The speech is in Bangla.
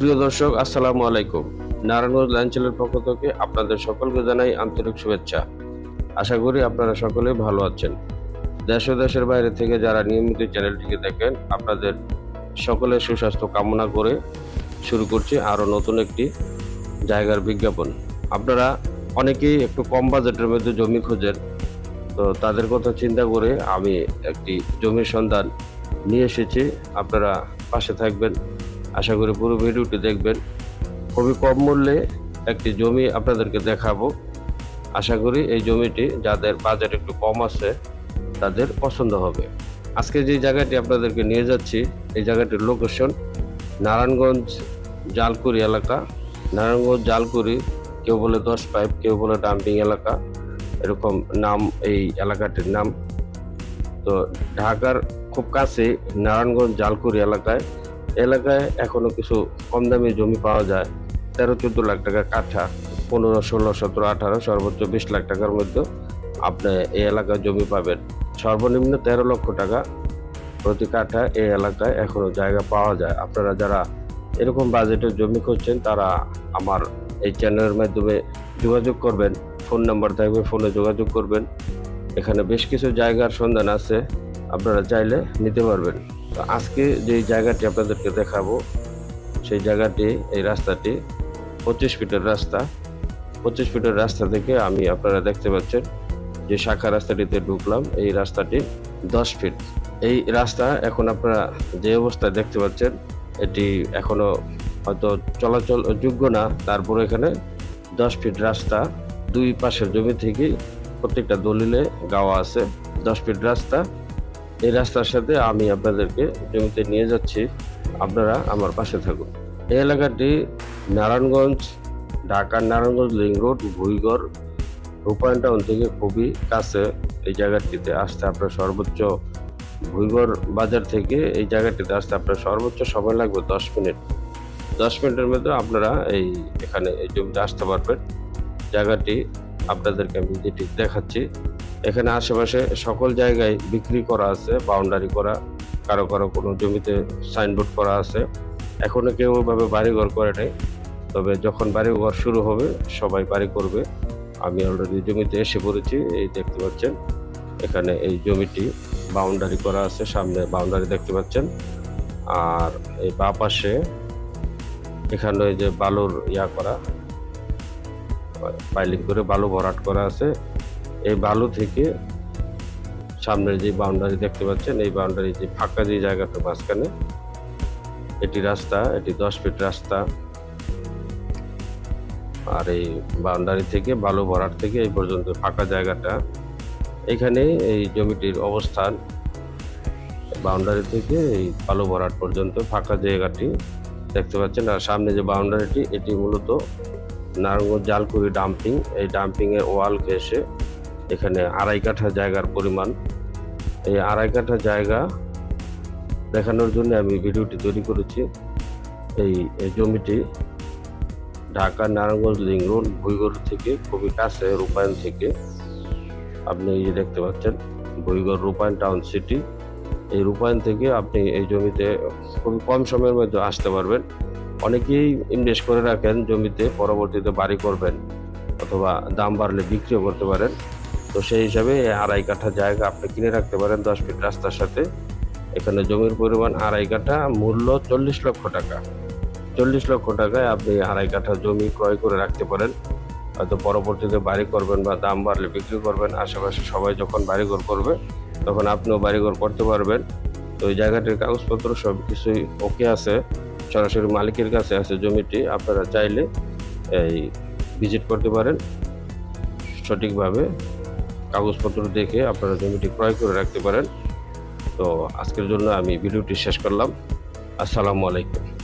প্রিয় দর্শক, আসসালামু আলাইকুম। নারায়ণগঞ্জ লাঞ্চেলের পক্ষ থেকে আপনাদের সকলকে জানাই আন্তরিক শুভেচ্ছা। আশা করি আপনারা সকলে ভালো আছেন। দেশ ও দেশের বাইরে থেকে যারা নিয়মিত চ্যানেলটিকে দেখেন, আপনাদের সকলের সুস্বাস্থ্য কামনা করে শুরু করছি আরও নতুন একটি জায়গার বিজ্ঞাপন। আপনারা অনেকেই একটু কম বাজেটের মধ্যে জমি খোঁজেন, তো তাদের কথা চিন্তা করে আমি একটি জমির সন্ধান নিয়ে এসেছি। আপনারা পাশে থাকবেন। আশা করি পুরো ভিডিওটি দেখবেন। খুবই কম মূল্যে একটি জমি আপনাদেরকে দেখাবো। আশা করি এই জমিটি যাদের বাজেট একটু কম আছে, তাদের পছন্দ হবে। আজকে যে জায়গাটি আপনাদেরকে নিয়ে যাচ্ছি, এই জায়গাটির লোকেশন নারায়ণগঞ্জ জালকুড়ি এলাকা। নারায়ণগঞ্জ জালকুড়ি, কেউ বলে দশ পাইপ, কেউ বলে ডাম্পিং এলাকা। এরকম নাম এই এলাকাটির নাম। তো ঢাকার খুব কাছে নারায়ণগঞ্জ জালকুড়ি এলাকায় এলাকায় এখনও কিছু কম দামি জমি পাওয়া যায়। তেরো, চোদ্দ লাখ টাকা কাঠা, পনেরো, ষোলো, সতেরো, আঠারো, সর্বোচ্চ বিশ লাখ টাকার মধ্যে আপনি এই এলাকায় জমি পাবেন। সর্বনিম্ন তেরো লক্ষ টাকা প্রতি কাঠা এই এলাকায় এখনও জায়গা পাওয়া যায়। আপনারা যারা এরকম বাজেটের জমি খুঁজছেন, তারা আমার এই চ্যানেলের মাধ্যমে যোগাযোগ করবেন, ফোন নাম্বার থাকবে, ফোনে যোগাযোগ করবেন। এখানে বেশ কিছু জায়গার সন্ধান আছে, আপনারা চাইলে নিতে পারবেন। তো আজকে যে জায়গাটি আপনাদেরকে দেখাবো, সেই জায়গাটি, এই রাস্তাটি পঁচিশ ফিটের রাস্তা। পঁচিশ ফিটের রাস্তা থেকে আমি আপনারা দেখতে পাচ্ছেন যে শাখা রাস্তাটিতে ঢুকলাম, এই রাস্তাটি দশ ফিট। এই রাস্তা এখন আপনারা যে অবস্থায় দেখতে পাচ্ছেন, এটি এখনও হয়তো চলাচল যোগ্য না। তারপর এখানে দশ ফিট রাস্তা, দুই পাশের জমি থেকে প্রত্যেকটা দলিলে গাওয়া আছে। দশ ফিট রাস্তা এই রাস্তার সাথে আমি আপনাদেরকে জমিতে নিয়ে যাচ্ছি। আপনারা আমার পাশে থাকুন। এই এলাকাটি নারায়ণগঞ্জ, ঢাকার নারায়ণগঞ্জ লিং রোড ভুইগড়, রূপায়ণ টাউন থেকে খুবই কাছে এই জায়গাটিতে আসতে আপনার সর্বোচ্চ ভুইগড় বাজার থেকে এই জায়গাটিতে আসতে আপনার সর্বোচ্চ সময় লাগবে দশ মিনিট। দশ মিনিটের মধ্যে আপনারা এই এখানে এই জমিতে আসতে পারবেন। জায়গাটি আপনাদেরকে আমি যেটি দেখাচ্ছি এখানে আশেপাশে সকল জায়গায় বিক্রি করা আছে বাউন্ডারি করা, কারও কারও কোনো জমিতে সাইনবোর্ড করা আছে। এখনও কেউ ওইভাবে বাড়িঘর করে নেই, তবে যখন বাড়িঘর শুরু হবে, সবাই বাড়ি করবে। আমি অলরেডি জমিতে এসে পড়েছি, এই দেখতে পাচ্ছেন, এখানে এই জমিটি বাউন্ডারি করা আছে, সামনে বাউন্ডারি দেখতে পাচ্ছেন। আর এই বা পাশে এখানে ওই যে বালুর ইয়া করা, পাইলিং করে বালু ভরাট করা আছে। এই বালু থেকে সামনের যে বাউন্ডারি দেখতে পাচ্ছেন, এই বাউন্ডারি যে ফাঁকা যে জায়গাটা মাঝখানে, এটি রাস্তা, এটি দশ ফিট রাস্তা। আর এই বাউন্ডারি থেকে, বালু ভরাট থেকে এই পর্যন্ত ফাঁকা জায়গাটা। এখানে এই জমিটির অবস্থান বাউন্ডারি থেকে এই বালু ভরাট পর্যন্ত ফাঁকা জায়গাটি দেখতে পাচ্ছেন। আর সামনে যে বাউন্ডারিটি এটি মূলত নারায়ণগঞ্জ জালকুড়ি ডাম্পিং এই ডাম্পিংয়ের ওয়াল ঘেসে এখানে আড়াই কাঠা জায়গার পরিমাণ। এই আড়াই কাঠা জায়গা দেখানোর জন্য আমি ভিডিওটি তৈরি করেছি। এই জমিটি ঢাকা নারায়ণগঞ্জ লিং রোড, ভুইগড় থেকে খুবই কাছে রূপায়ণ থেকে। আপনি এই যে দেখতে পাচ্ছেন, ভুইগড় রূপায়ণ টাউন সিটি। এই রূপায়ণ থেকে আপনি এই জমিতে খুবই কম সময়ের মধ্যে আসতে পারবেন। অনেকেই ইনভেস্ট করে রাখেন জমিতে, পরবর্তীতে বাড়ি করবেন অথবা দাম বাড়লে বিক্রিও করতে পারেন। তো সেই হিসাবে আড়াই কাঠা জায়গা আপনি কিনে রাখতে পারেন দশ ফিট রাস্তার সাথে। এখানে জমির পরিমাণ আড়াই কাঠা, মূল্য চল্লিশ লক্ষ টাকা। চল্লিশ লক্ষ টাকায় আপনি আড়াই কাঠা জমি ক্রয় করে রাখতে পারেন। হয়তো পরবর্তীতে বাড়ি করবেন বা দাম বাড়লে বিক্রি করবেন, আশেপাশে সবাই যখন বাড়িঘর করবে, তখন আপনিও বাড়িঘর করতে পারবেন। তো ওই জায়গাটির কাগজপত্র সব কিছুই ওকে আছে, সরাসরি মালিকের কাছে আছে জমিটি, আপনারা চাইলে এই ভিজিট করতে পারেন সঠিকভাবে। কাগজপত্র দেখে আপনারা জমিটি ক্রয় করে রাখতে পারেন। তো আজকের জন্য আমি ভিডিওটি শেষ করলাম। আসসালামু আলাইকুম।